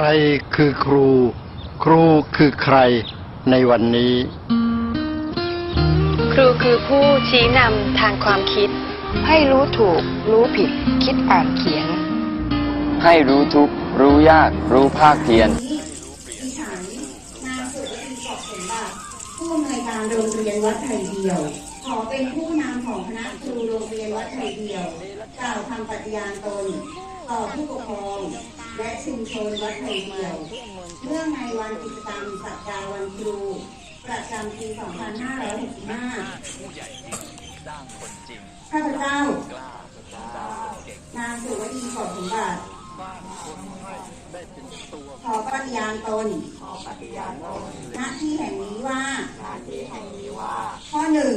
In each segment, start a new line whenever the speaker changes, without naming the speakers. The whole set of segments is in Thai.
รคือครู ครูคือใครในวันนี้
ครูคือผู้ชี้นำทางความคิด
ให้รู้ถูก รู้ผิด คิดอ่านเขียน
ให้รู้ทุกข์รู้ยาก รู้ภาคเพียร
ดิฉันนางสุวรรณีกอบสมบัติผู้อำนวยการโรงเรียนวัดไทยเดียว ขอเป็นผู้นำของคณะครูโรงเรียนวัดไทยเดียว กล่าวคำปฏิญาณตน ต่อผู้ปกครอง และชุมชนวัดไทยเดียวเนื่องในวันกิจกรรมสัปดาห์วันครู ประจำปี 2565ข้าพเจ้านางสุวรรณีกอสมบัติขอปฏิญาณตนหน้าที่แห่งนี้ว่า ข้อหนึ่ง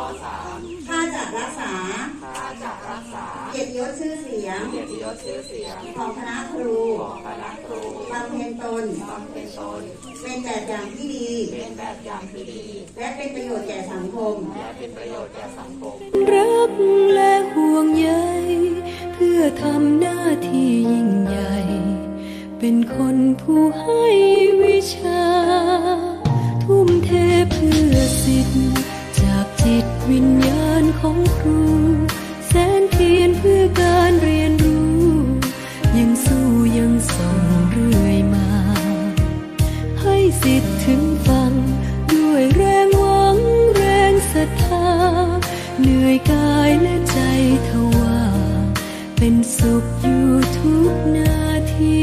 ามข้าจะรักษา เกียรติยศชื่อเสียงของคณะครูบำเพ็ญตน เป็นแบบอย่างที่ดีและเป็นประโยชน์แก่สังคม
รักและห่วงใย เพื่อทำหน้าที่ยิ่งใหญ่ เป็นคนผู้ให้วิชา ยกายและใจทว่า เป็นสุขอยู่ทุกนาที